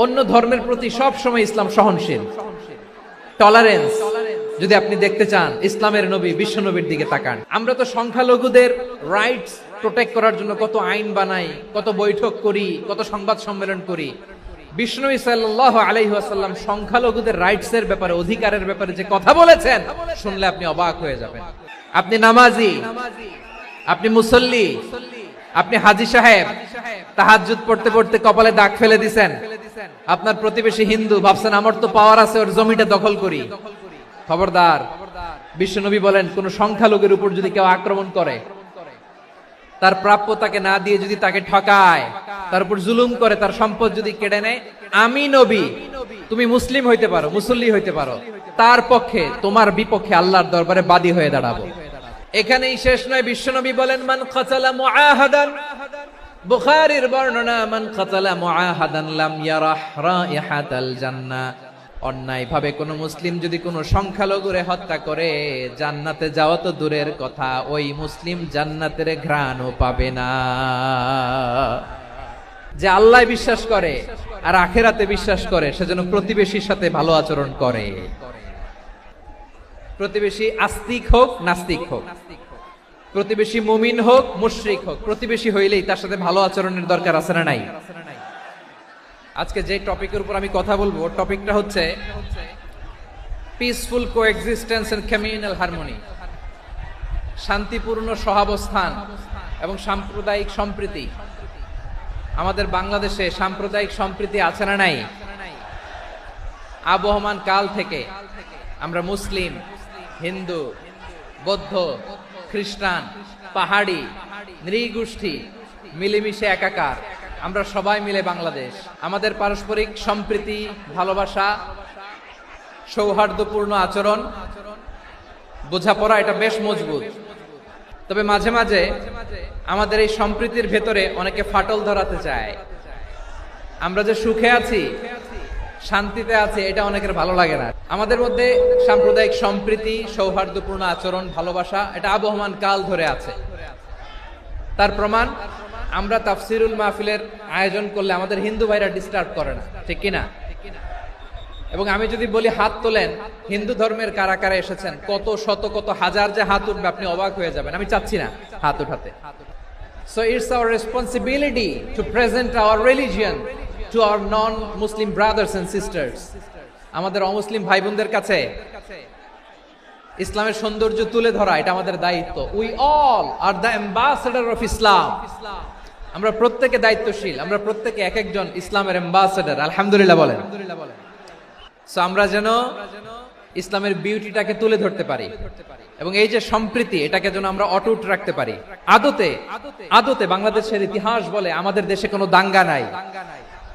অন্য ধর্মের প্রতি সব সময় ইসলাম সহনশীল। টলারেন্স যদি আপনি দেখতে চান, ইসলামের নবী বিশ্ব নবীর দিকে তাকান। আমরা তো সংখ্যালঘুদের রাইটস প্রোটেক্ট করার জন্য কত আইন বানাই, কত বৈঠক করি, কত সংবাদ সম্মেলন করি। বিষ্ণু সাল্লাহ সংখ্যালঘুদের রাইটস এর ব্যাপারে, অধিকারের ব্যাপারে যে কথা বলেছেন, শুনলে আপনি অবাক হয়ে যাবেন। আপনি নামাজি, আপনি মুসল্লি আপনি হাজি সাহেব, তাহাজ্জুদ পড়তে পড়তে কপালে দাগ ফেলে দিছেন। আপনার প্রতিবেশী হিন্দু ভাবছেন, আমার তো পাওয়ার আছে, ওর জমিটা দখল করি। খবরদার, বিশ্বনবী বলেন, কোন সংখ্যালঘুর উপর যদি কেউ আক্রমণ করে, তার প্রাপ্য তাকে না দিয়ে যদি তাকে ঠকায়, তার উপর জুলুম করে, তার সম্পদ যদি কেড়ে নেয়, আমি নবী, তুমি মুসলিম হইতে পারো, মুসল্লি হইতে পারো। তার পক্ষে, তোমার বিপক্ষে আল্লাহর দরবারে বাদী হয়ে দাঁড়াবো। এখানেই শেষ নয়, বিশ্বনবী বলেন, মান খাতালা মুআহাদান। বুখারীর বর্ণনা, মান খাতালা মুআহাদান লাম ইয়ারাহ রাইহাতাল জান্নাহ অন্যায় ভাবে কোন মুসলিম যদি কোনো সংখ্যালঘুরে হত্যা করে, জান্নাতে যাওয়া তো দূরের কথা, ওই মুসলিম জান্নাতের ঘ্রাণও পাবে না। যে আল্লাহ বিশ্বাস করে আর আখেরাতে বিশ্বাস করে, সেজন্য প্রতিবেশীর সাথে ভালো আচরণ করে। প্রতিবেশী আস্তিক হোক নাস্তিক হোক প্রতিবেশী মুমিন হোক মুশরিক হোক প্রতিবেশী হইলেই তার সাথে ভালো আচরণের দরকার আছে না নাই? আজকে যে টপিকের উপর আমি কথা বলব টপিকটা হচ্ছে peaceful coexistence and communal harmony শান্তিপূর্ণ সহাবস্থান এবং সাম্প্রদায়িক সম্প্রীতি। আমাদের বাংলাদেশে সাম্প্রদায়িক সম্প্রীতি আছে না নাই? আবহমান কাল থেকে আমরা মুসলিম। হিন্দু, বৌদ্ধ, খ্রিস্টান, পাহাড়ি, নৃগোষ্ঠী, মিলেমিশে একাকার। আমরা সবাই মিলে বাংলাদেশ। আমাদের পারস্পরিক সম্প্রীতি, ভালোবাসা, সৌহার্দ্যপূর্ণ আচরণ, বোঝাপড়া, এটা বেশ মজবুত। তবে মাঝে মাঝে আমাদের এই সম্প্রীতির ভেতরে অনেকে ফাটল ধরাতে চায়। আমরা যে সুখে আছি শান্তিতে আছে, এটা অনেকের ভালো লাগে না। আমাদের মধ্যে সাম্প্রদায়িক সম্প্রীতি, সৌহার্দ্যপূর্ণ আচরণ, ভালোবাসা, এটা আবহমান কাল ধরে আছে। তার প্রমাণ, আমরা তাফসিরুল মাহফিলের আয়োজন করলে আমাদের হিন্দু ভাইরা ডিস্টার্ব করে না, ঠিক কিনা? এবং আমি যদি বলি হাত তোলেন, হিন্দু ধর্মের কারা এসেছেন, কত শত, কত হাজার যে হাত উঠবে, আপনি অবাক হয়ে যাবেন। আমি চাচ্ছি না হাত উঠাতে। So it's our responsibility to present our religion to our non Muslim brothers and sisters আমাদের অমুসলিম ভাই বোনদের কাছে ইসলামের সৌন্দর্য তুলে ধরা, এটা আমাদের দায়িত্ব। We all are the ambassador of Islam আমরা প্রত্যেকে দায়িত্বশীল, আমরা প্রত্যেকে এক একজন ইসলামের অ্যাম্বাসেডার আলহামদুলিল্লাহ বলেন। সো আমরা যেন ইসলামের বিউটিটাকে তুলে ধরতে পারি এবং এই যে সম্প্রীতি, এটাকে যেন আমরা অটুট রাখতে পারি। আদতে আদতে বাংলাদেশের ইতিহাস বলে আমাদের দেশে কোনো দাঙ্গা নাই।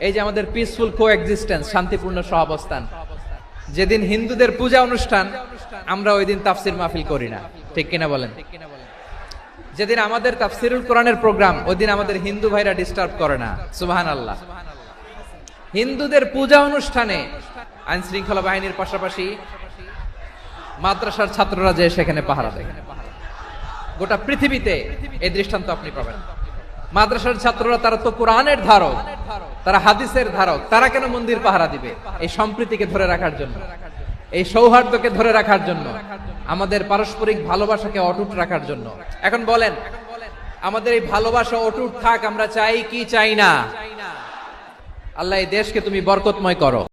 এই যে আমাদের পিসফুল কো এক্সিস্টেন্স শান্তিপূর্ণ সহাবস্থান। যেদিন হিন্দুদের পূজা অনুষ্ঠান, আমরা ওই দিন তাফসির মাহফিল করি না। ঠিক কিনা বলেন? যেদিন আমাদের তাফসিরুল কোরআনের প্রোগ্রাম ওই দিন আমাদের হিন্দু ভাইরা ডিস্টার্ব করে না। সুবাহান আল্লাহ হিন্দুদের পূজা অনুষ্ঠানে আইন শৃঙ্খলা বাহিনীর পাশাপাশি মাদ্রাসার ছাত্ররা যে সেখানে পাহারা দেয়। গোটা পৃথিবীতে এই দৃষ্টান্ত আপনি পাবেন। মাদ্রাসার ছাত্ররা তারা তো কোরআনের ধারক। তারা হাদিসের ধারক। তারা কেন মন্দির পাহারা দিবে? এই সম্প্রীতিকে ধরে রাখার জন্য। এই সৌহার্দ্যকে ধরে রাখার জন্য। আমাদের পারস্পরিক ভালোবাসাকে অটুট রাখার জন্য। এখন বলেন, আমাদের এই ভালোবাসা অটুট থাক, আমরা চাই কি চাই না? আল্লাহ এই দেশকে তুমি বরকতময় করো।